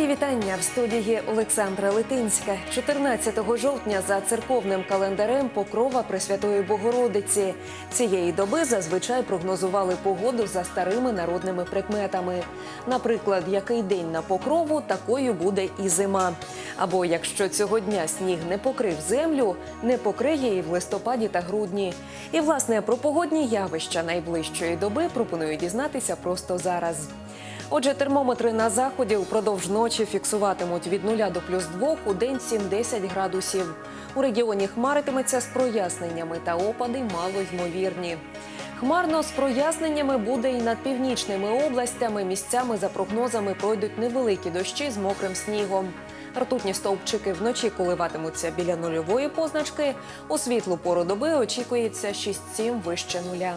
в студії Олександра Литинська. 14 жовтня за церковним календарем Покрова Пресвятої Богородиці. Цієї доби зазвичай прогнозували погоду за старими народними прикметами. Наприклад, який день на покрову, такою буде і зима. Або якщо цього дня сніг не покрив землю, не покриє і в листопаді та грудні. І власне про погодні явища найближчої доби пропоную дізнатися просто зараз. Отже, термометри на заході упродовж ночі фіксуватимуть від 0 до плюс 2, у день 7-10 градусів. У регіоні хмаритиметься з проясненнями та опади мало ймовірні. Хмарно з проясненнями буде і над північними областями. Місцями за прогнозами пройдуть невеликі дощі з мокрим снігом. Ртутні стовпчики вночі коливатимуться біля нульової позначки. У світлу пору доби очікується 6-7 вище нуля.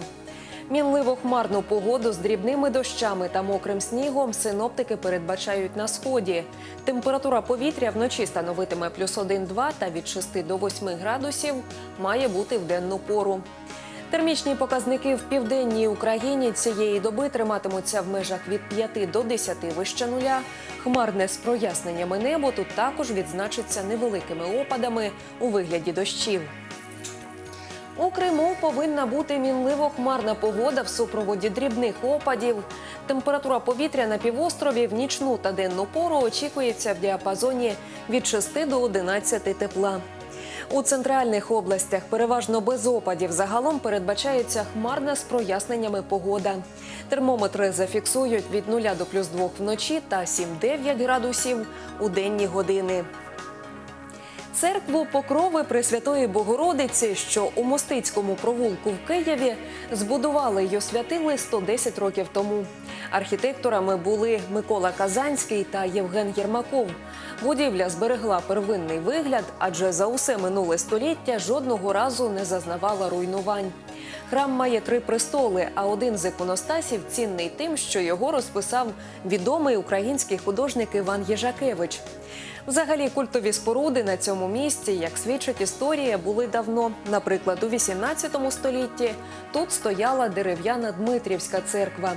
Мінливо хмарну погоду з дрібними дощами та мокрим снігом синоптики передбачають на сході. Температура повітря вночі становитиме плюс 1-2 та від 6 до 8 градусів має бути в денну пору. Термічні показники в південній Україні цієї доби триматимуться в межах від 5 до 10 вище нуля. Хмарне з проясненнями небо тут також відзначиться невеликими опадами у вигляді дощів. У Криму повинна бути мінливо хмарна погода в супроводі дрібних опадів. Температура повітря на півострові в нічну та денну пору очікується в діапазоні від 6 до 11 тепла. У центральних областях переважно без опадів загалом передбачається хмарна з проясненнями погода. Термометри зафіксують від 0 до плюс 2 вночі та 7-9 градусів у денні години. Церкву Покрови Пресвятої Богородиці, що у Мостицькому провулку в Києві, збудували й освятили 110 років тому. Архітекторами були Микола Казанський та Євген Єрмаков. Будівля зберегла первинний вигляд, адже за усе минуле століття жодного разу не зазнавала руйнувань. Храм має три престоли, а один з іконостасів цінний тим, що його розписав відомий український художник Іван Єжакевич. Взагалі, культові споруди на цьому місці, як свідчить історія, були давно. Наприклад, у 18 столітті тут стояла дерев'яна Дмитрівська церква.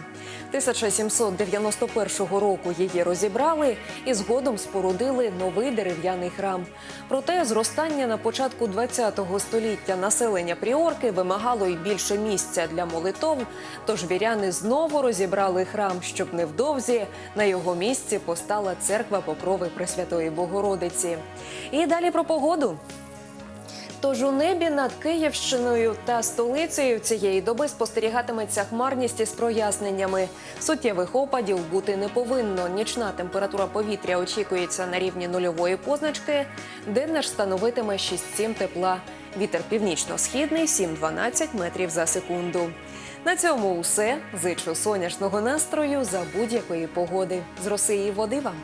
1791 року її розібрали і згодом спорудили новий дерев'яний храм. Проте зростання на початку 20 століття населення Пріорки вимагало й більше місця для молитов. Тож віряни знову розібрали храм, щоб невдовзі на його місці постала церква Покрови Пресвятої Богородиці. І далі про погоду. Тож у небі над Київщиною та столицею цієї доби спостерігатиметься хмарність із проясненнями. Суттєвих опадів бути не повинно. Нічна температура повітря очікується на рівні нульової позначки. Денна ж становитиме 6-7 тепла. Вітер північно-східний 7-12 метрів за секунду. На цьому усе. Зичу сонячного настрою за будь-якої погоди. З роси і води вам.